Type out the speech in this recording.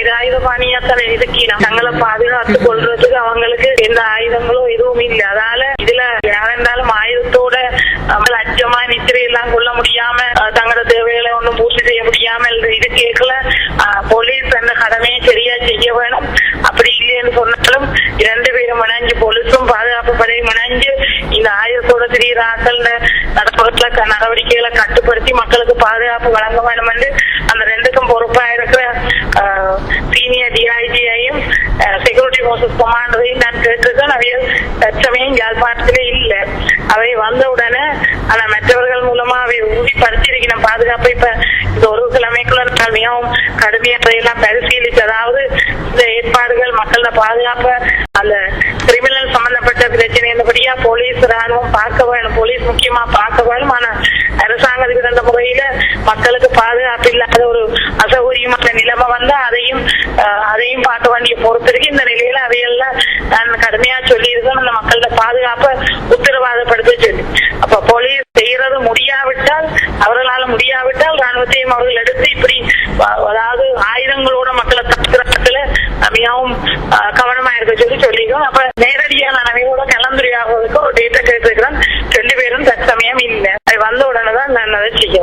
நிராயுத பாணியாத்தான் இருக்கணும் தங்களை பாதுகாத்துக் கொள்றதுக்கு அவங்களுக்கு எந்த ஆயுதங்களும் எதுவும் இல்லை. அதால இதுல யாரென்றாலும் ஆயுதத்தோட லட்சமா நித்திரை எல்லாம் கொள்ள முடியாம அஹ், தங்களோட தேவைகளை ஒண்ணும் பூர்த்தி செய்ய முடியாம இது கேட்கல. போலீஸ் அந்த கடமையை சரியா செய்ய வேணும். அப்படி இல்லைன்னு சொன்னாலும் இரண்டு பேரும் மணஞ்சு போலீஸும் பாதுகாப்பு படையும் மணஞ்சு இந்த ஆயுதத்தோட திடீராக்கள் நடப்புறத்துல நடவடிக்கைகளை கட்டுப்படுத்தி மக்களுக்கு பாதுகாப்பு வழங்க வேண்டும் என்று அந்த ரெண்டுக்கும் பொறுப்பாயிரம் செக்யூரிட்டி போர்சஸ் கமாண்டரையும் நான் கேட்டிருக்கேன். அவைய தற்சமயம் யாழ்ப்பாணத்திலே இல்லை. அவை வந்த உடனே ஆனா மற்றவர்கள் மூலமா அவை உறுதிப்படுத்தியிருக்கணும் பாதுகாப்பை இப்ப இந்த ஒரு கிழமைக்குள்ள நான் மிகவும் கடுமையாக அதையெல்லாம் பரிசீலித்து அதாவது இந்த ஏற்பாடுகள் மக்களோட பாதுகாப்பை அந்த கிரிமினல் சம்பந்தப்பட்ட பிரச்சனை இருந்தபடியா போலீஸ் ராணுவம் பார்க்க வேணும். போலீஸ் முக்கியமா பார்க்க வேணும். ஆனா அரசாங்கத்துக்கு தந்த முறையில மக்களுக்கு பாதுகாப்பு இல்லாத ஒரு அசௌகரியமான நிலைமை வந்தா அதையும் சுப்பிரமணிய பொறுத்திருக்கு இந்த நிலையில அவையெல்லாம் நான் கடுமையா சொல்லியிருக்கோம். அந்த மக்களோட பாதுகாப்பை உத்தரவாதப்படுத்த சொல்லி. அப்ப போலீஸ் செய்யறது முடியாவிட்டால் அவர்களால முடியாவிட்டால் ராணுவத்தையும் அவர்கள் எடுத்து இப்படி அதாவது ஆயுதங்களோட மக்களை தப்புறதுல மிகவும் கவனமா இருக்க சொல்லி சொல்லியிருக்கோம். அப்ப நேரடியா நான் அவையோட கலந்துரையாகிறதுக்கு ஒரு டேட்டா கேட்டிருக்கிறேன். ரெண்டு பேரும் தற்சமயம் இல்லை. அது வந்த உடனே தான் நான் அதை செய்யணும்.